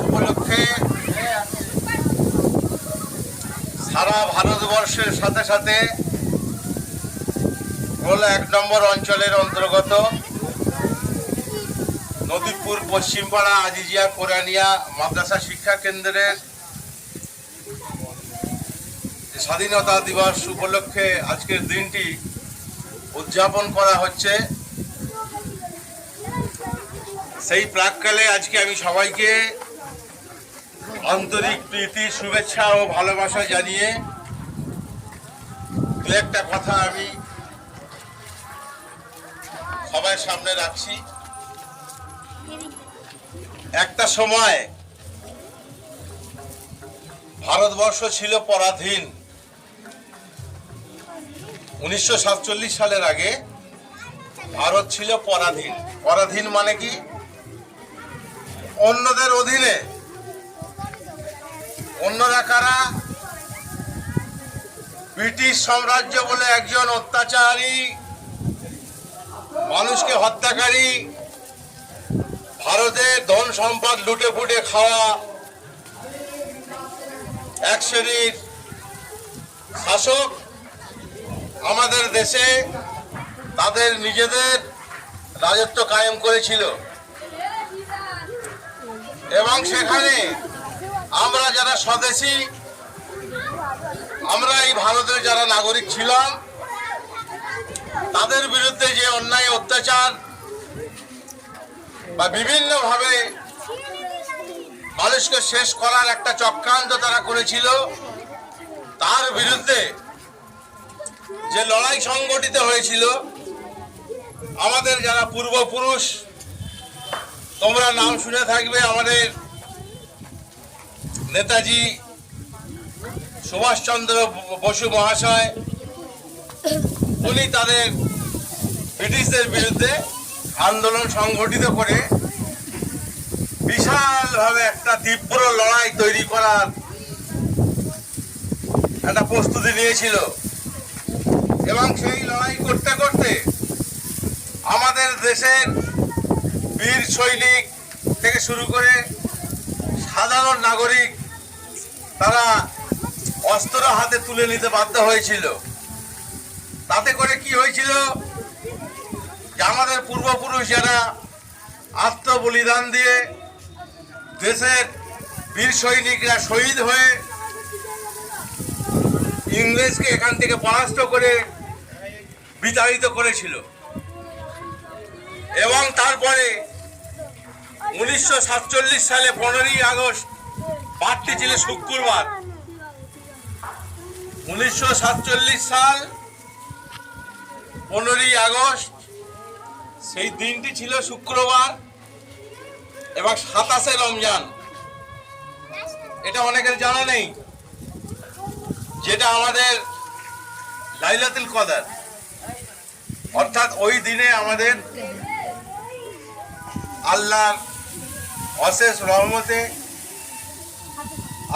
উপলক্ষে সারা ভারতবর্ষের সাথে সাথে এক নম্বর অঞ্চলের অন্তর্গত নদীপুর, পশ্চিমপাড়া, আজিজিয়া কোরআনিয়া মাদ্রাসা শিক্ষা কেন্দ্রের স্বাধীনতা দিবস উপলক্ষে আজকের দিনটি উদযাপন করা হচ্ছে। সেই প্রাককালে আজকে আমি সবাইকে আন্তরিক প্রীতি, শুভেচ্ছা ও ভালোবাসা জানিয়ে দু একটা কথা আমি সবার সামনে রাখছি। একটা সময় ভারতবর্ষ ছিল পরাধীন। উনিশশো সাতচল্লিশ সালের আগে ভারত ছিল পরাধীন। পরাধীন মানে কি? অন্যদের অধীনে। অন্যরা কারা? ব্রিটিশ সাম্রাজ্য বলে একজন অত্যাচারী, মানুষকে হত্যাকারী ভারতের ধন সম্পদ লুটে ফুটে খাওয়া, এক শ্রেণির শাসক আমাদের দেশে তাদের নিজেদের রাজত্ব কায়েম করেছিল। এবং সেখানে আমরা যারা স্বদেশী, আমরা এই ভারতের যারা নাগরিক ছিলাম, তাদের বিরুদ্ধে যে অন্যায়, অত্যাচার বা বিভিন্নভাবে মানুষকে শেষ করার একটা চক্রান্ত তারা করেছিল, তার বিরুদ্ধে যে লড়াই সংগঠিত হয়েছিল, আমাদের যারা পূর্বপুরুষ, তোমরা নাম শুনে থাকবে আমাদের নেতাজি সুভাষচন্দ্র বসু মহাশয়। উনি তাদের ব্রিটিশদের বিরুদ্ধে আন্দোলন সংগঠিত করে বিশালভাবে একটা তীব্র লড়াই তৈরি করার একটা প্রস্তুতি নিয়েছিল। এবং সেই লড়াই করতে করতে আমাদের দেশের বীর সৈনিক থেকে শুরু করে সাধারণ নাগরিক, তারা অস্ত্র হাতে তুলে নিতে বাধ্য হয়েছিল। তাতে করে কি হয়েছিল? যে আমাদের পূর্বপুরুষ যারা আত্মবলিদান দিয়ে দেশের বীর সৈনিকরা শহীদ হয়ে ইংরেজকে এখান থেকে পরাস্ত করে বিতাড়িত করেছিল। এবং তারপরে উনিশশো সাতচল্লিশ সালে পনেরোই আগস্ট বারটি ছিল শুক্রবার। উনিশশো সাতচল্লিশ সাল পনেরোই আগস্ট সেই দিনটি ছিল শুক্রবার এবং সাতাশে রমজান। এটা অনেকের জানা নেই, যেটা আমাদের লাইলাতুল কদর। অর্থাৎ ওই দিনে আমাদের আল্লাহর অশেষ রহমতে,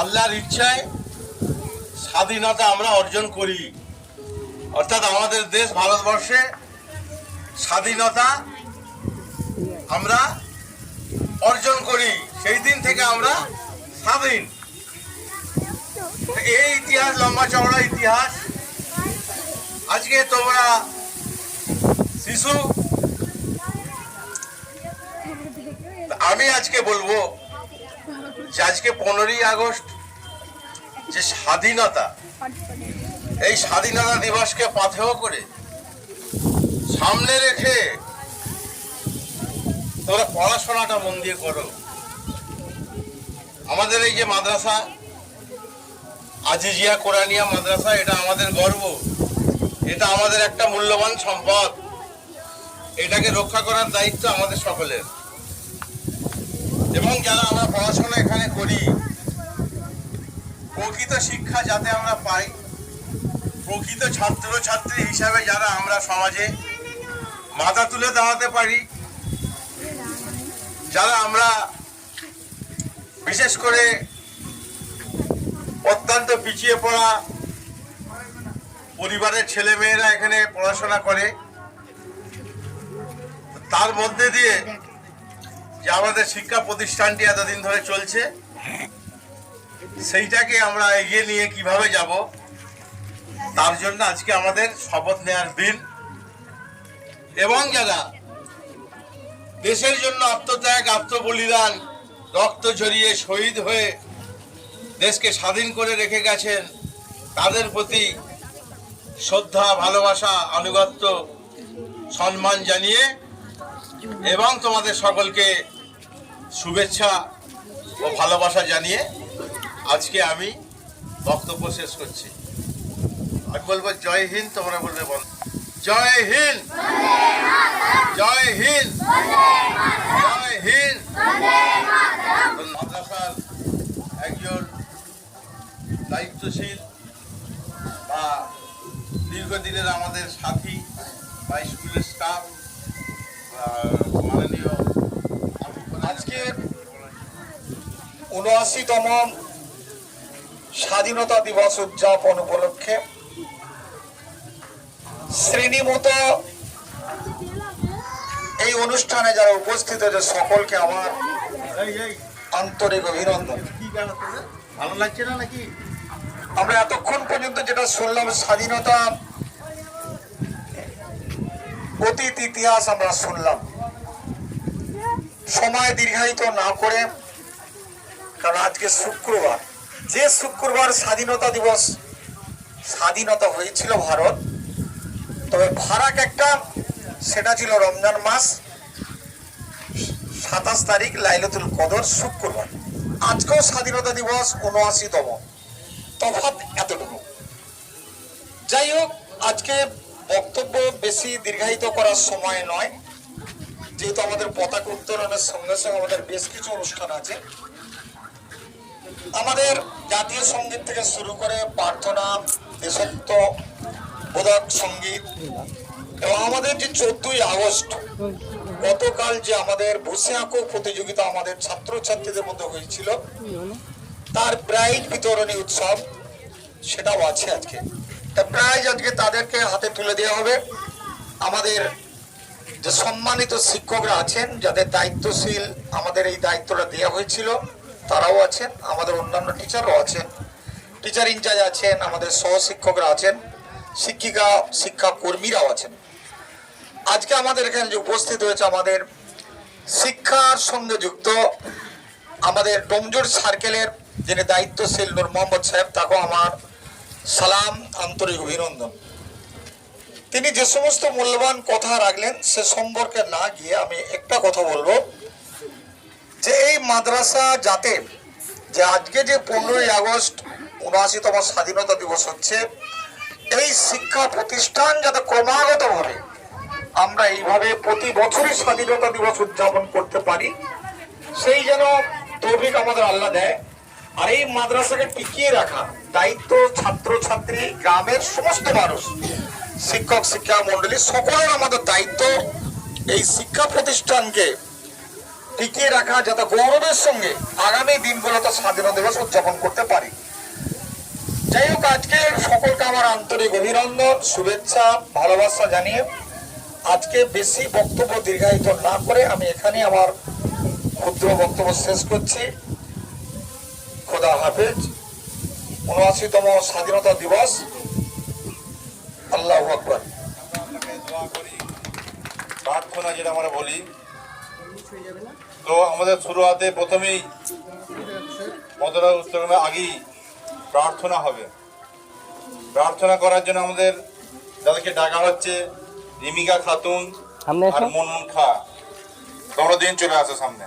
আল্লাহর ইচ্ছায় স্বাধীনতা আমরা অর্জন করি। অর্থাৎ আমাদের দেশ ভারতবর্ষে স্বাধীনতা আমরা অর্জন করি। সেই দিন থেকে আমরা স্বাধীন। এই ইতিহাস, লম্বা চওড়া ইতিহাস। আজকে তোমরা শিশু। আমি আজকে বলব যে আজকে পনেরোই আগস্ট যে স্বাধীনতা, এই স্বাধীনতা দিবসকে পাথেয় করে সামনে রেখে তোমরা পড়াশোনাটা মন দিয়ে করো। আমাদের এই যে মাদ্রাসা, আজিজিয়া কোরআনিয়া মাদ্রাসা, এটা আমাদের গর্ব। এটা আমাদের একটা মূল্যবান সম্পদ। এটাকে রক্ষা করার দায়িত্ব আমাদের সকলের। এবং যারা আমরা পড়াশোনা এখানে করি, প্রকৃত শিক্ষা যাতে আমরা পাই, প্রকৃত ছাত্র ছাত্রী হিসাবে যারা আমরা সমাজে মাথা তুলে দাঁড়াতে পারি, যারা আমরা বিশেষ করে অত্যন্ত পিছিয়ে পড়া পরিবারের ছেলে মেয়েরা এখানে পড়াশোনা করে তার মধ্যে দিয়ে যে আমাদের শিক্ষা প্রতিষ্ঠানটি এতদিন ধরে চলছে, সেইটাকে আমরা এগিয়ে নিয়ে কীভাবে যাব, তার জন্য আজকে আমাদের শপথ নেওয়ার দিন। এবং যারা দেশের জন্য আত্মত্যাগ, আত্মবলিদান, রক্ত ঝরিয়ে শহীদ হয়ে দেশকে স্বাধীন করে রেখে গেছেন, তাদের প্রতি শ্রদ্ধা, ভালোবাসা, আনুগত্য, সম্মান জানিয়ে এবং তোমাদের সকলকে শুভেচ্ছা ও ভালোবাসা জানিয়ে আজকে আমি বক্তব্য শেষ করছি। আমি বলব জয় হিন্দ, তোমরা বলবে বল জয় হিন্দ! জয় হিন্দ! জয় হিন্দ! মাদ্রাসার একজন দায়িত্বশীল বা দীর্ঘদিনের আমাদের সাথী বা স্কুলের স্টাফ মাননীয় আজকে উনআশিতম স্বাধীনতা দিবস উদযাপন উপলক্ষে শ্রেণীমত এই অনুষ্ঠানে যারা উপস্থিত হয়েছে সকলকে আমার আন্তরিক অভিনন্দন? ভালো লাগছে না নাকি আমরা এতক্ষণ পর্যন্ত যেটা শুনলাম স্বাধীনতা অতীত ইতিহাস আমরা শুনলাম। সময় দীর্ঘায়িত না করে, কারণ আজকে শুক্রবার। যে শুক্রবার স্বাধীনতা দিবস, স্বাধীনতা হয়েছিল ভারত, তবে ফারাক একটা, সেটা ছিল রমজান মাস, সাতাশ তারিখ লাইলাতুল কদর শুক্রবার। আজকেও স্বাধীনতা দিবস উনআশিতম। তফাৎ এতটুকু। যাই হোক, আজকে বক্তব্য বেশি দীর্ঘায়িত করার সময় নয়। যেহেতু আমাদের পতাকা উত্তোলনের সঙ্গে সঙ্গে আমাদের বেশ কিছু অনুষ্ঠান আছে। আমাদের জাতীয় সংগীত থেকে শুরু করে প্রার্থনা দেশত্ব বোধক সংগীত এবং আমাদের যে চোদ্দই আগস্ট, গতকাল যে আমাদের বসে আঁকো প্রতিযোগিতা আমাদের ছাত্রছাত্রীদের মধ্যে হয়েছিল, তার প্রাইজ বিতরণী উৎসব, সেটাও আছে আজকে। তা প্রাইজ আজকে তাদেরকে হাতে তুলে দেওয়া হবে। আমাদের যে সম্মানিত শিক্ষকরা আছেন, যাদের দায়িত্বশীল আমাদের এই দায়িত্বটা দেওয়া হয়েছিল, তারাও আছেন, আমাদের অন্যান্য টিচারও আছেন। টিচার ইনচার্জ আছেন, আমাদের সহশিক্ষকরা আছেন, শিক্ষিকা শিক্ষা কর্মীরাও আছেন। আজকে আমাদের এখানে যে উপস্থিত হয়েছে আমাদের শিক্ষার সঙ্গে যুক্ত আমাদের ডোমজোর সার্কেলের যিনি দায়িত্বশীল নূর মোহাম্মদ সাহেব, তাকেও আমার সালাম, আন্তরিক অভিনন্দন। তিনি যে সমস্ত মূল্যবান কথা রাখলেন, সে সম্পর্কে না গিয়ে আমি একটা কথা বলব। যে এই মাদ্রাসা যাতে যে আজকে যে পনেরোই আগস্ট, উনআশিতম স্বাধীনতা দিবস হচ্ছে, এই শিক্ষা প্রতিষ্ঠান যাতে ক্রমাগতভাবে আমরা এইভাবে প্রতি বছরই স্বাধীনতা দিবস উদযাপন করতে পারি। সেই যেন তৌফিক আমাদের আল্লাহ দেয়। আর এই মাদ্রাসাকে টিকিয়ে রাখা, দায়িত্ব ছাত্র ছাত্রী গ্রামের সমস্ত মানুষ, শিক্ষক, শিক্ষা মন্ডলী সকলের আমাদের দায়িত্ব এই শিক্ষা প্রতিষ্ঠানকে টিকিয়ে রাখা, যাতে গৌরবের সঙ্গে আগামী দিনগুলোতে স্বাধীনতা দিবস উদযাপন করতে পারি। যাই হোক আজকে সকলকে আমার আন্তরিক অভিনন্দন, শুভেচ্ছা, ভালোবাসা জানিয়ে আজকে বেশি বক্তব্য দীর্ঘায়িত না করে আমি এখানে আমার ক্ষুদ্র বক্তব্য শেষ করছি। খোদা হাফেজ। উনআশিতম স্বাধীনতা দিবস। আল্লাহ আকবর। প্রার্থনা যেটা আমরা বলি তো আমাদের শুরু হাতে প্রথমেই মতদান উত্তরণের আগেই প্রার্থনা হবে। প্রার্থনা করার জন্য আমাদের যাদেরকে ডাকা হচ্ছে রিমিকা খাতুন আর মনমুন খা। তোমরা দিন চলে আসো সামনে।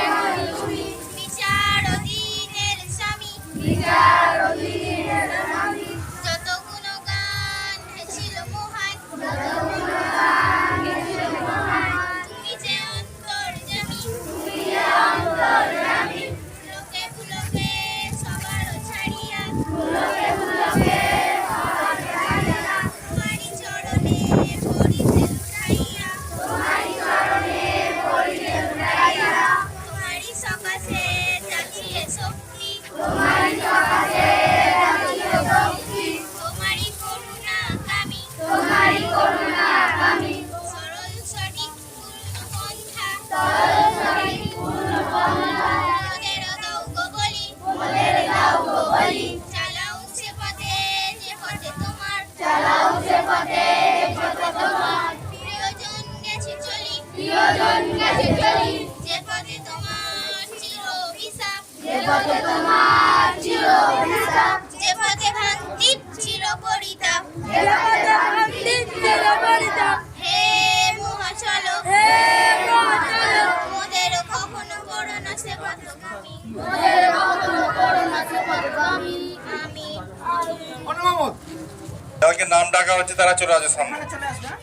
নাম ডাকা হচ্ছে তারা চলে আসে সামনে।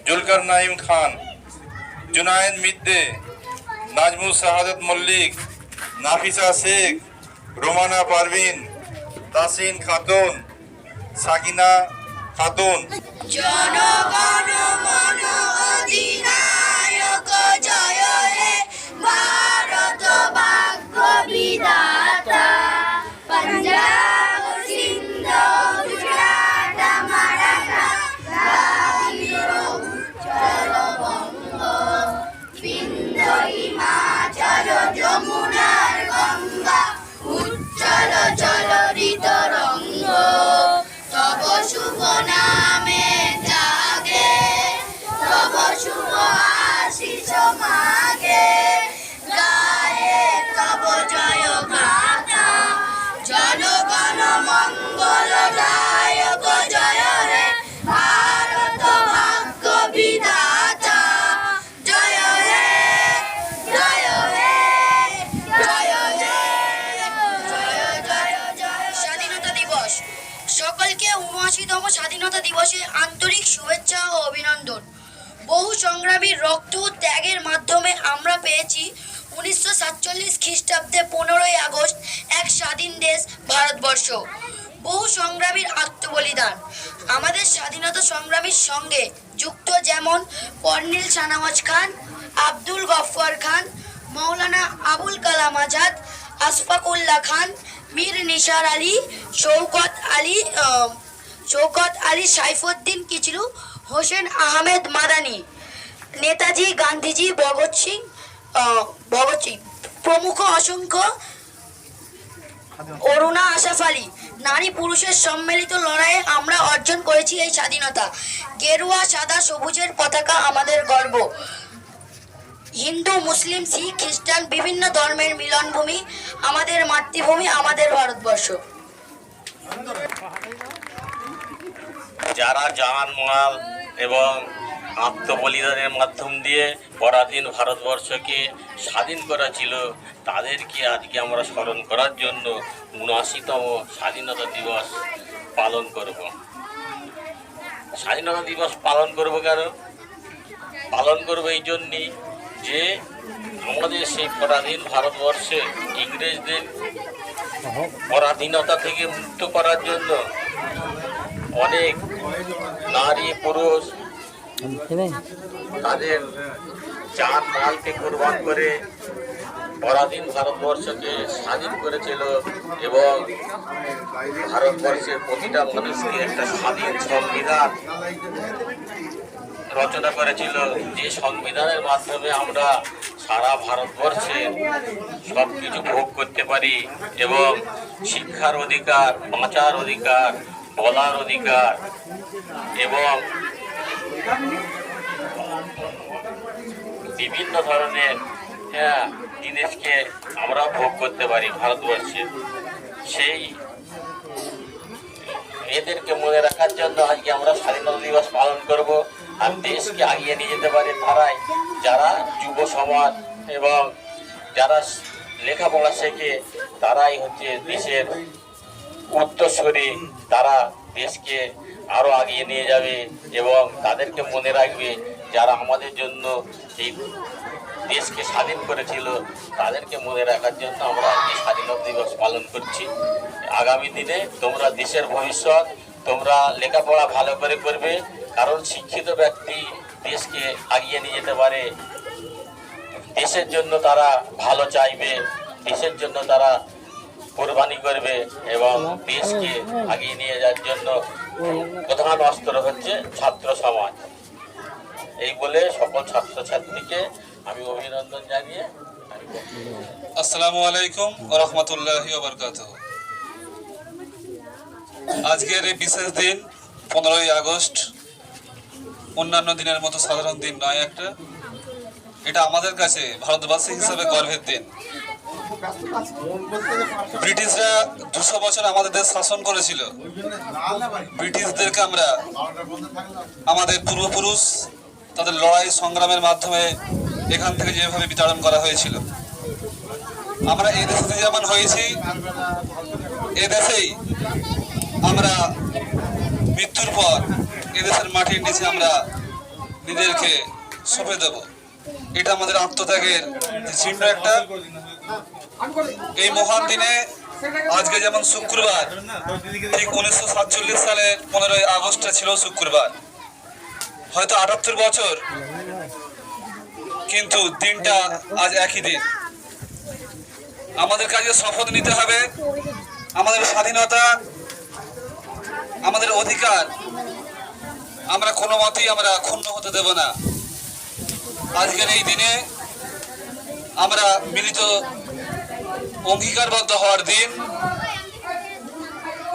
জুলকার নাইম খান জুনায়েদ মিদ্দে নাজমুল শাহাদত মল্লিক নাফিসা শেখ রোমানা পারভিন তাসিন খাতুন সাকিনা খাতুন। জনগণ মন অধিনায়ক Ndio maana ত্যাগের মাধ্যমে আমরা পেয়েছি উনিশশো সাতচল্লিশ খ্রিস্টাব্দে পনেরোই আগস্ট এক স্বাধীন দেশ, ভারতবর্ষ। বহু সংগ্রামীর আত্মবলিদান। আমাদের স্বাধীনতা সংগ্রামীর সঙ্গে যুক্ত যেমন কর্নেল শানাওয়াজ খান, আব্দুল গফ্ফর খান, মৌলানা আবুল কালাম আজাদ আশফাকুল্লাহ খান, মীর নিসার আলী শৌকত আলী শৌকত আলী সাইফুদ্দিন কিচলু, হোসেন আহমেদ মাদানি। নেতাজি, গান্ধীজি, ভগৎ সিং ভগৎ সিং, প্রমুখ অসংখ্য অরুণা আশাফ আলী নারী পুরুষের সম্মিলিত লড়াইয়ে আমরা অর্জন করেছি এই স্বাধীনতা। গেরুয়া, সাদা, সবুজের পতাকা আমাদের গর্ব। হিন্দু, মুসলিম, শিখ, খ্রিস্টান, বিভিন্ন ধর্মের মিলনভূমি আমাদের মাতৃভূমি, আমাদের ভারতবর্ষ। যারা জান মাল এবং আত্মবলিদানের মাধ্যম দিয়ে পরাধীন ভারতবর্ষকে স্বাধীন করা ছিল, তাদেরকে আজকে আমরা স্মরণ করার জন্য উনআশিতম স্বাধীনতা দিবস পালন করব। স্বাধীনতা দিবস পালন করব কেন? পালন করব এই জন্যই যে আমাদের সেই পরাধীন ভারতবর্ষে ইংরেজদের পরাধীনতা থেকে মুক্ত করার জন্য অনেক নারী পুরুষ তাদের চার মালকে কোরবান করে পরাধীন ভারতবর্ষকে স্বাধীন করেছিল এবং ভারতবর্ষের প্রতিটা মানুষকে একটা স্বাধীন সংবিধান রচনা করেছিল। যে সংবিধানের মাধ্যমে আমরা সারা ভারতবর্ষে সব কিছু ভোগ করতে পারি এবং শিক্ষার অধিকার, বাঁচার অধিকার, বলার অধিকার এবং বিভিন্ন ধরনের হ্যাঁ জিনিসকে আমরা ভোগ করতে পারি ভারতবর্ষে। সেই এদেরকে মনে রাখার জন্য আজকে আমরা স্বাধীনতা দিবস পালন করব আর দেশকে আগিয়ে নিয়ে যেতে পারে তারাই যারা যুব সমাজ এবং যারা লেখাপড়া শেখে, তারাই হচ্ছে দেশের উত্তরস্বরী তারা দেশকে আরও আগিয়ে নিয়ে যাবে এবং তাদেরকে মনে রাখবে যারা আমাদের জন্য এই দেশকে স্বাধীন করেছিল, তাদেরকে মনে রাখার জন্য আমরা এই স্বাধীনতা দিবস পালন করছি। আগামী দিনে তোমরা দেশের ভবিষ্যৎ, তোমরা লেখাপড়া ভালো করে করবে, কারণ শিক্ষিত ব্যক্তি দেশকে আগিয়ে নিয়ে যেতে পারে। দেশের জন্য তারা ভালো চাইবে, দেশের জন্য তারা কোরবানি করবে এবং দেশকে আগিয়ে নিয়ে যাওয়ার জন্য প্রধান অস্ত্র হচ্ছে ছাত্র সমাজ। এই বলে সকল ছাত্রছাত্রীকে আমি অভিনন্দন জানিয়ে আসসালামু আলাইকুম রহমতুল্লাহ বরকাত আজকের এই বিশেষ দিন, পনেরোই আগস্ট, অন্যান্য দিনের মতো সাধারণ দিন নয় একটা। এটা আমাদের কাছে ভারতবাসী হিসাবে গর্বের দিন। ব্রিটিশরা দুশো বছর আমাদের দেশ শাসন করেছিল। ব্রিটিশদেরকে আমরা আমাদের পূর্বপুরুষ তাদের লড়াই সংগ্রামের মাধ্যমে এখান থেকে যেভাবে বিতাড়ন করা হয়েছিল। আমরা এই দেশে যেমন হয়েছি। এ দেশেই আমরা মৃত্যুর পর এদেশের মাটির নিচে আমরা নিজেদেরকে সঁপে দেব। এটা আমাদের আত্মত্যাগের চিহ্ন একটা। এই মহান দিনে আজকে যেমন শুক্রবার, ঠিক উনিশশো সাতচল্লিশ সালের পনেরোই আগস্টটা ছিল শুক্রবার। হয়তো আটাত্তর বছর, কিন্তু দিনটা আজ একই দিন। আমাদের কাজে শপথ নিতে হবে, আমাদের স্বাধীনতা, আমাদের অধিকার, আমরা কোনো মতেই আমরা ক্ষুণ্ণ হতে দেব না। আজকের এই দিনে আমরা মিলিত অঙ্গীকারবদ্ধ হওয়ার দিন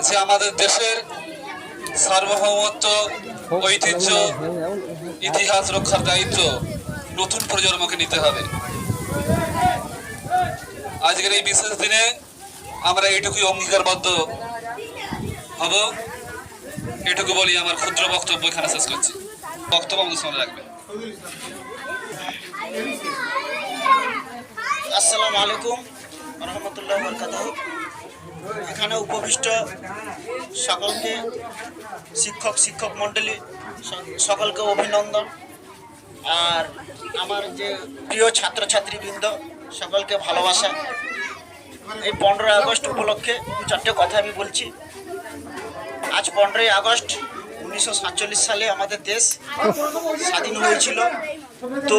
যে আমাদের দেশের সার্বভৌমত্ব, ঐতিহ্য, ইতিহাস রক্ষার দায়িত্ব নতুন প্রজন্মকে নিতে হবে। আজকের এই বিশেষ দিনে আমরা এটুকুই অঙ্গীকারবদ্ধ হব। এটুকু বলি আমার ক্ষুদ্র বক্তব্য এখানে শেষ করছি। বক্তব্য আমাদের সামনে রাখবেন। আসসালামু আলাইকুম রহমতুল্লাহ বরকাত এখানে উপবিষ্ট সকলকে, শিক্ষক শিক্ষক মণ্ডলী সকলকে অভিনন্দন। আর আমার যে প্রিয় ছাত্রছাত্রীবৃন্দ, সকলকে ভালোবাসা। এই পনেরোই আগস্ট উপলক্ষে চারটে কথা আমি বলছি। আজ পনেরোই আগস্ট উনিশশো সাতচল্লিশ সালে আমাদের দেশ স্বাধীন হয়েছিল। তো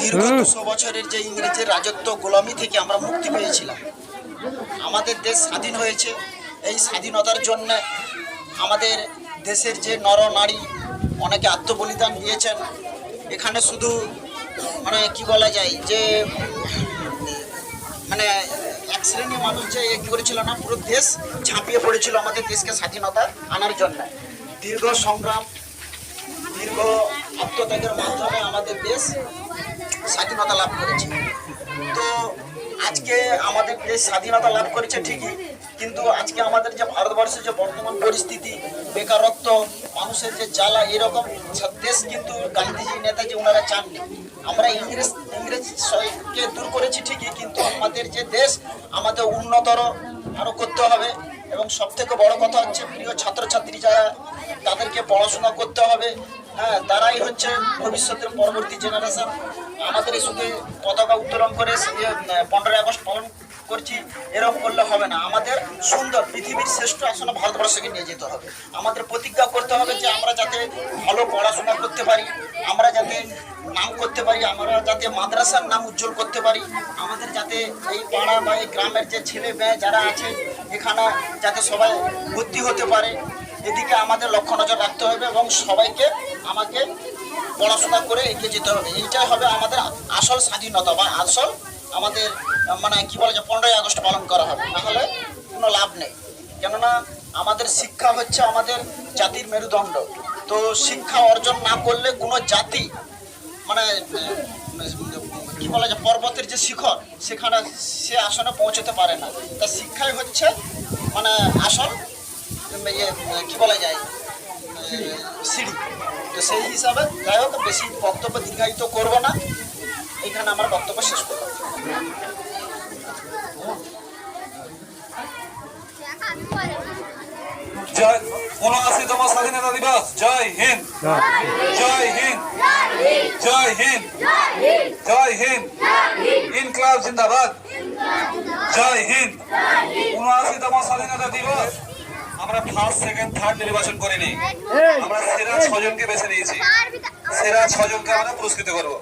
দীর্ঘ দুশো বছরের যে ইংরেজের রাজত্ব গোলামি থেকে আমরা মুক্তি পেয়েছিলাম। আমাদের দেশ স্বাধীন হয়েছে। এই স্বাধীনতার জন্য আমাদের দেশের যে নর নারী অনেকে আত্মবলিদান দিয়েছেন। এখানে শুধু মানে কি বলা যায় যে মানে এক শ্রেণির মানুষ যে এ করেছিল না পুরো দেশ ঝাঁপিয়ে পড়েছিল আমাদের দেশকে স্বাধীনতা আনার জন্য। দীর্ঘ সংগ্রাম দীর্ঘ আত্মত্যাগের মাধ্যমে আমাদের দেশ স্বাধীনতা লাভ করেছে। তো আজকে আমাদের দেশ স্বাধীনতা লাভ করেছে ঠিকই, কিন্তু আজকে আমাদের যে ভারতবর্ষের যে বর্তমান পরিস্থিতি, বেকারত্ব, মানুষের যে জ্বালা, এরকম দেশ কিন্তু গান্ধীজি, নেতাজি ওনারা চাননি। আমরা ইংরেজ, ইংরেজকে দূর করেছি ঠিকই, কিন্তু আমাদের যে দেশ, আমাদের উন্নতর আরও করতে হবে। এবং সব থেকে বড় কথা হচ্ছে প্রিয় ছাত্রছাত্রী যারা, তাদেরকে পড়াশোনা করতে হবে। হ্যাঁ তারাই হচ্ছে ভবিষ্যতের পরবর্তী জেনারেশন আমাদের শুধু পতাকা উত্তোলন করে পনেরোই আগস্ট পালন করছি, এরকম করলে হবে না। আমাদের সুন্দর পৃথিবীর শ্রেষ্ঠ আসনে ভারতবর্ষকে নিয়ে যেতে হবে। আমাদের প্রতিজ্ঞা করতে হবে যে আমরা যাতে ভালো পড়াশোনা করতে পারি, আমরা যাতে নাম করতে পারি, আমরা যাতে মাদ্রাসার নাম উজ্জ্বল করতে পারি, আমাদের যাতে এই পাড়া বা এই গ্রামের যে ছেলে মেয়ে যারা আছে, এখানে যাতে সবাই ভর্তি হতে পারে। এদিকে আমাদের লক্ষ্য নজর রাখতে হবে এবং সবাইকে আমাকে পড়াশোনা করে এগিয়ে যেতে হবে। এইটাই হবে আমাদের আসল স্বাধীনতা বা আসল আমাদের মানে কি বলে যে পনেরোই আগস্ট পালন করা হবে। নাহলে কোনো লাভ নেই। কেননা আমাদের শিক্ষা হচ্ছে আমাদের জাতির মেরুদণ্ড। তো শিক্ষা অর্জন না করলে কোনো জাতি মানে কি বলা যায় পর্বতের যে শিখর, সেখানে সে আসনে পৌঁছতে পারে না। তা শিক্ষাই হচ্ছে মানে আসল ইয়ে কি বলা যায় সিঁড়ি। তো সেই হিসাবে যাই হোক, বেশি বক্তব্য দীর্ঘায়িত করব না। এখানে আমার বক্তব্য শেষ করব। জয়। উনআশিতম স্বাধীনতা দিবস। জয় হিন্দ। জয় হিন্দ। জয় হিন্দ। জয় হিন্দ। ইনকলাব জিন্দাবাদ। জয় হিন্দ। উনআশিতম স্বাধীনতা দিবস। আমরা ফার্স্ট সেকেন্ড থার্ড নির্বাচন করিনি। আমরা সেরা ছজনকে বেছে নিয়েছি। সেরা ছজনকে আমরা পুরস্কৃত করব।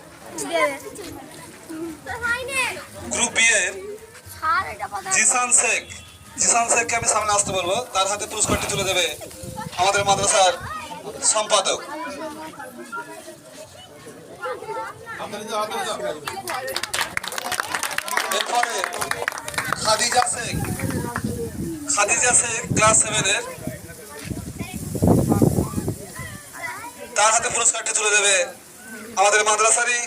গ্রুপ বি এর জিসান শেখ। জিসান শেখকে আমি সামনে আসতে বলব। তার হাতে পুরস্কারটি তুলে দেবে আমাদের মাদ্রাসার সম্পাদক। এরপরে খাদিজা শেখ। খাদিজা শেখ ক্লাস সেভেনের তার হাতে পুরস্কারটি তুলে দেবে আমাদের মাদ্রাসারই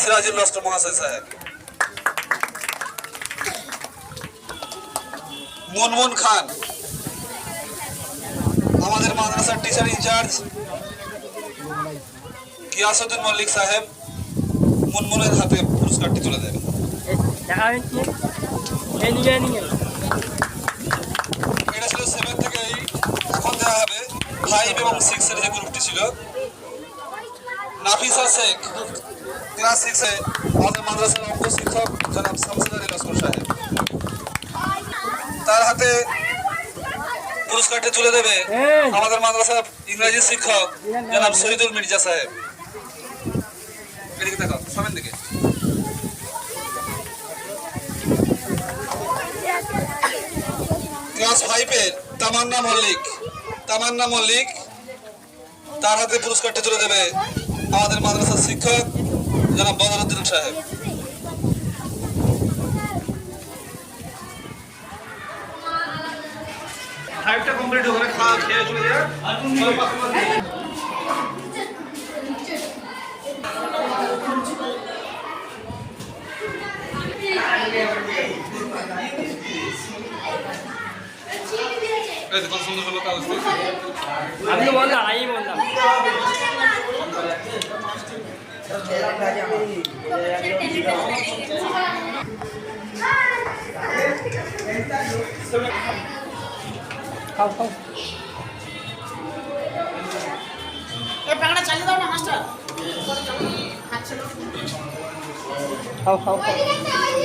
সিরাজুল রাষ্ট্র মহাশয় সাহেব। মুনমুন খান, আমাদের মাদ্রাসার টিচার ইনচার্জ গিয়াসুদ্দিন মল্লিক সাহেব, মুনমুনের হাতে পুরস্কারটি তুলে দেবে। এটা ছিল সেভেন থেকে এখন দেওয়া হবে ফাইভ এবং সিক্সের যে গ্রুপটি ছিল নাফিসা শেখ ক্লাস সিক্সে আমাদের মাদ্রাসার অঙ্ক শিক্ষক জনাব শামসুল আলী লস্কর সাহেব। তার হাতে পুরস্কারটি তুলে দেবে আমাদের মাদ্রাসার ইংরেজি শিক্ষক জনাব শহীদুল মির্জা সাহেব। এদিকে দেখো সামনের দিকে। ক্লাস ফাইভের তামান্না মল্লিক। তামান্না মল্লিক, তার হাতে পুরস্কারটি তুলে দেবে আমাদের মাদ্রাসার শিক্ষক জনাব বদরুদ্দিন সাহেব। ফাইভটা কমপ্লিট হয়ে গেলে খাওয়া খেয়ে চলে যায় এই দেখুন সুন্দর সুন্দর কাগজ দিয়েছে। আমি তো বললাম আমি বললাম। খাও খাও খাও খাও খাও।